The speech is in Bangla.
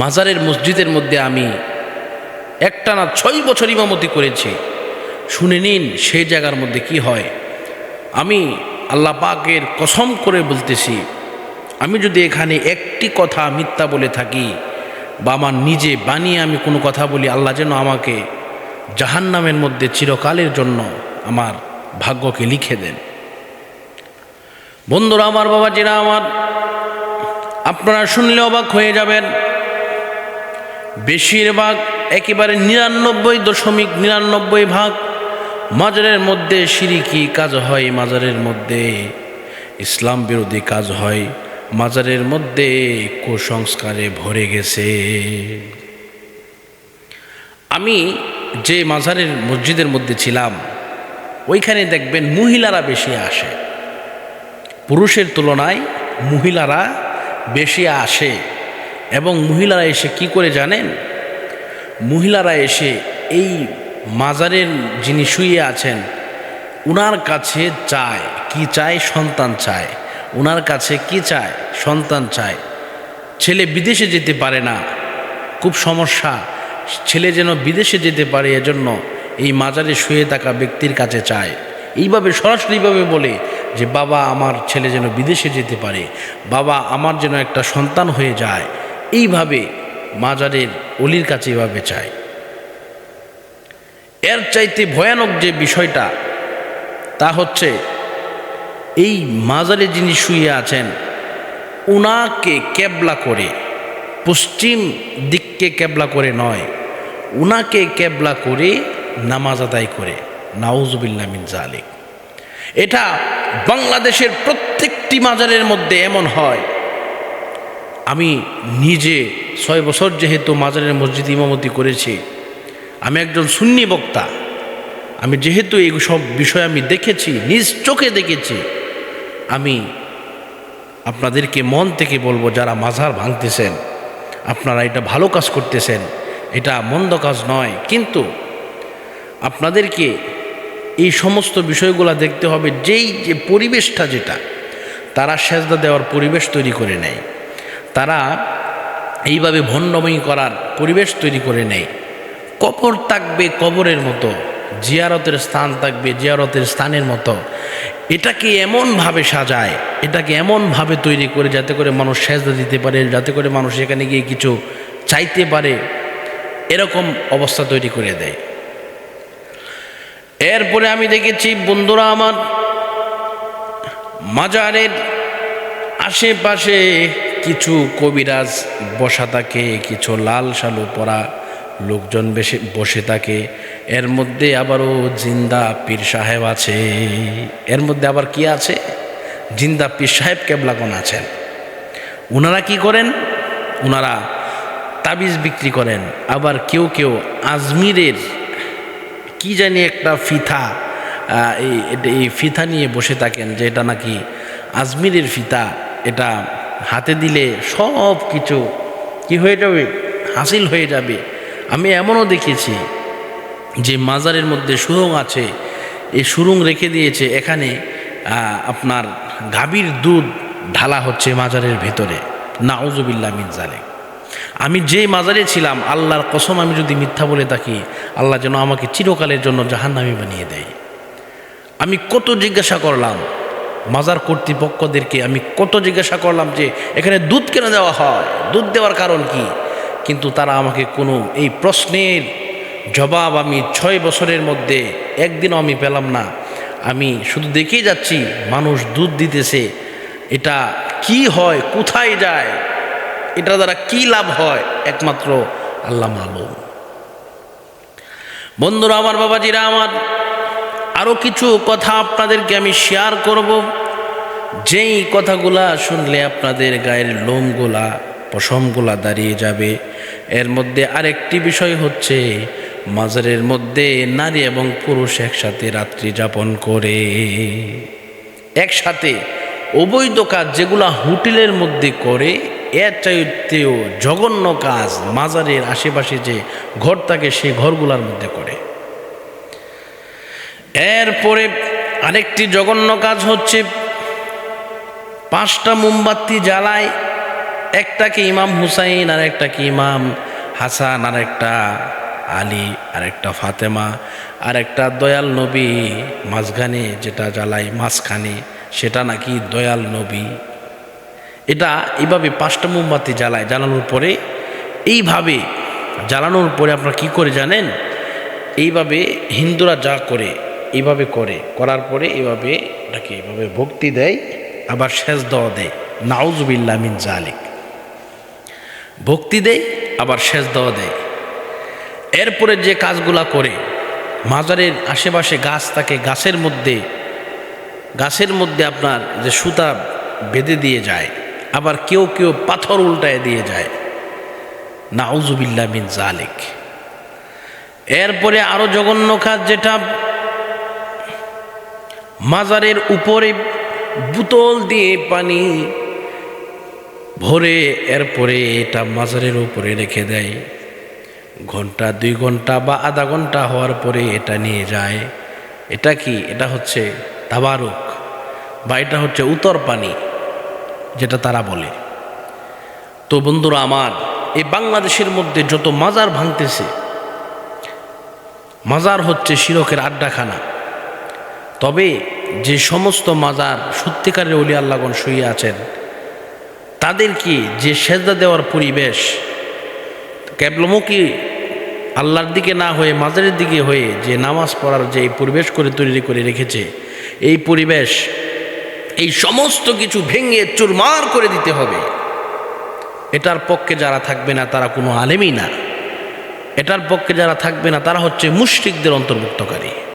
মাজারের মসজিদের মধ্যে আমি একটানা ছয় বছর ইমামতি করেছি। শুনে নিন সেই জায়গার মধ্যে কি হয়। আমি আল্লাহ পাকের কসম করে বলতেছি, আমি যদি এখানে একটি কথা মিথ্যা বলে থাকি বা আমার নিজে বানিয়ে আমি কোনো কথা বলি, আল্লাহ যেন আমাকে জাহান্নামের মধ্যে চিরকালের জন্য আমার ভাগ্যকে লিখে দেন। বন্ধুরা, আমার বাবা যেটা আমার আপনারা শুনলে অবাক হয়ে যাবেন বেশিরভাগ একেবারে নিরানব্বই দশমিক নিরানব্বই ভাগ মাজারের মধ্যে সিরিকি কাজ হয় মাজারের মধ্যে। ইসলাম বিরোধী কাজ হয় মাজারের মধ্যে কুসংস্কারে ভরে গেছে। আমি যে মাজারের মসজিদের মধ্যে ছিলাম, ওইখানে দেখবেন মহিলারা বেশি আসে। পুরুষের তুলনায় মহিলারা বেশি আসে। এবং মহিলারা এসে কি করে জানেন? মহিলারা এসে এই মাজারের যিনি শুয়ে আছেন, উনার কাছে চায়, কি চায়? সন্তান চায়। উনার কাছে কি চায়? সন্তান চায়। ছেলে বিদেশে যেতে পারে না, খুব সমস্যা। ছেলে যেন বিদেশে যেতে পারে, এজন্য এই মাজারে শুয়ে থাকা ব্যক্তির কাছে চায়। এইভাবে সরাসরিভাবে বলে যে, বাবা, আমার ছেলে যেন বিদেশে যেতে পারে। বাবা, আমার যেন একটা সন্তান হয়ে যায়। এইভাবে মাজারের অলির কাছে এভাবে চায়। এর চাইতে ভয়ানক যে বিষয়টা, তা হচ্ছে এই মাজারে যিনি শুয়ে আছেন, উনাকে ক্যাবলা করে, পশ্চিম দিককে ক্যাবলা করে নয়, উনাকে ক্যাবলা করে নামাজ আদায় করে। নাউজুবিল্লা মিন জালিক। এটা বাংলাদেশের প্রত্যেকটি মাজারের মধ্যে এমন হয় আমি নিজে ছয় বছর যেহেতু মাজারের মসজিদ ইমামতি করেছি, আমি একজন সুন্নি বক্তা। আমি যেহেতু এই সব বিষয় আমি দেখেছি, নিজ চোখে দেখেছি, আমি আপনাদেরকে মন থেকে বলব, যারা মাজার ভাঙতেছেন, আপনারা এটা ভালো কাজ করতেছেন, এটা মন্দ কাজ নয়। কিন্তু আপনাদেরকে এই সমস্ত বিষয়গুলো দেখতে হবে, যেই যে পরিবেশটা যেটা, তারা সেজদা দেওয়ার পরিবেশ তৈরি করে নেয়। তারা এইভাবে ভণ্ডময়ী করার পরিবেশ তৈরি করে নেয়। কবর থাকবে কবরের মতো, জিয়ারতের স্থান থাকবে জিয়ারতের স্থানের মতো। এটাকে এমনভাবে সাজায়, এটাকে এমনভাবে তৈরি করে যাতে করে মানুষ সেজদা দিতে পারে, যাতে করে মানুষ এখানে গিয়ে কিছু চাইতে পারে, এরকম অবস্থা তৈরি করে দেয়। এরপরে আমি দেখেছি, বন্ধুরা আমার, মাজারের আশেপাশে কিছু কবিরাজ বসা থাকে, কিছু লাল শালু পরা লোকজন বেশি বসে থাকে। এর মধ্যে আবারও জিন্দা পীর সাহেব আছে। এর মধ্যে আবার কি আছে? জিন্দা পীর সাহেব কেবলাগন আছেন। ওনারা কি করেন? ওনারা তাবিজ বিক্রি করেন। আবার কেউ কেউ আজমিরের কি জানি একটা ফিথা এই ফিথা নিয়ে বসে থাকেন যে এটা নাকি আজমিরের ফিতা এটা হাতে দিলে সব কিছু কি হয়ে যাবে? হাসিল হয়ে যাবে। আমি এমনও দেখেছি যে মাজারের মধ্যে সুরং আছে। এই সুরং রেখে দিয়েছে। এখানে আপনার গাভীর দুধ ঢালা হচ্ছে মাজারের ভেতরে। নাউজুবিল্লা মিন জালে আমি যে মাজারে ছিলাম, আল্লাহর কসম আমি যদি মিথ্যা বলে থাকি, আল্লাহ যেন আমাকে চিরকালের জন্য জাহান্নামি বানিয়ে দেয়। আমি কত জিজ্ঞাসা করলাম মাজার কর্তৃপক্ষদেরকে আমি কত জিজ্ঞাসা করলাম যে, এখানে দুধ কেন দেওয়া হয়? দুধ দেওয়ার কারণ কি? কিন্তু তারা আমাকে কোনো এই প্রশ্নের জবাব আমি ছয় বছরের মধ্যে একদিনও আমি পেলাম না। আমি শুধু দেখেই যাচ্ছি, মানুষ দুধ দিতেছে। এটা কি হয়? কোথায় যায়? এটা দ্বারা কি লাভ হয়? একমাত্র আল্লাহ মালুম। বন্ধুরা, আমার বাবাজিরা, আমার আরও কিছু কথা আপনাদেরকে আমি শেয়ার করব। যেই কথাগুলা শুনলে আপনাদের গায়ের লোমগুলা, পশমগুলা দাঁড়িয়ে যাবে। এর মধ্যে আরেকটি বিষয় হচ্ছে, মাজারের মধ্যে নারী এবং পুরুষ একসাথে রাত্রি যাপন করে। একসাথে অবৈধ কাজ যেগুলা হোটেলের মধ্যে করে, এর চাইতেও জঘন্য কাজ মাজারের আশেপাশে যে ঘর থাকে, সেই ঘরগুলার মধ্যে করে। এরপরে আরেকটি জঘন্য কাজ হচ্ছে পাঁচটা মোমবাতি জ্বালায় একটাকে ইমাম হুসাইন আর একটাকে ইমাম হাসান আর একটা আলী আর একটা ফাতেমা আর একটা দয়াল নবী মাঝখানে যেটা জ্বালায় মাঝখানে, সেটা নাকি দয়াল নবী। এটা এইভাবে পাঁচটা মোমবাতি জ্বালায়, জ্বালানোর পরে এইভাবে, জ্বালানোর পরে আপনারা কি করে জানেন? এইভাবে হিন্দুরা যা করে এইভাবে করে, করার পরে এভাবে এটাকে এইভাবে ভক্তি দেয়, আবার শেষ দেওয়া দেয়। নাউজুবিল্লা মিন জালিক। ভক্তি দেয়, আবার শেষ দেওয়া দেয়। এরপরে যে কাজগুলা করে, মাজারের আশেপাশে গাছ থাকে, গাছের মধ্যে গাছের মধ্যে আপনার যে সুতা বেঁধে দিয়ে যায়, আবার কেউ কেউ পাথর উল্টায় দিয়ে যায়। নাউজুবিল্লা মিন জালিক। এরপরে আরও জঘন্য কাজ যেটা মাজারের উপরে বোতল দিয়ে পানি ভরে এরপরে এটা মাজারের উপরে রেখে দেয়। ঘণ্টা, দুই ঘণ্টা বা আধা ঘণ্টা হওয়ার পরে এটা নিয়ে যায়। এটা কি? এটা হচ্ছে তাবারুক বা এটা হচ্ছে উতর পানি, যেটা তারা বলে। তো বন্ধুরা আমার, এই বাংলাদেশের মধ্যে যত মাজার ভাঙতেছে, মাজার হচ্ছে শিরকের আড্ডাখানা। তবে যে সমস্ত মাজার সত্যিকারের অলি আল্লাহগণ শুয়ে আছেন তাদেরকে যে সেজদা দেওয়ার পরিবেশ কেবলমুখী আল্লাহর দিকে না হয়ে মাজারের দিকে হয়ে যে নামাজ পড়ার যে পরিবেশ করে তৈরি করে রেখেছে, এই পরিবেশ, এই সমস্ত কিছু ভেঙে চুরমার করে দিতে হবে। এটার পক্ষে যারা থাকবে না, তারা কোনো আলেমই না। এটার পক্ষে যারা থাকবে না, তারা হচ্ছে মুশরিকদের অন্তর্ভুক্তকারী।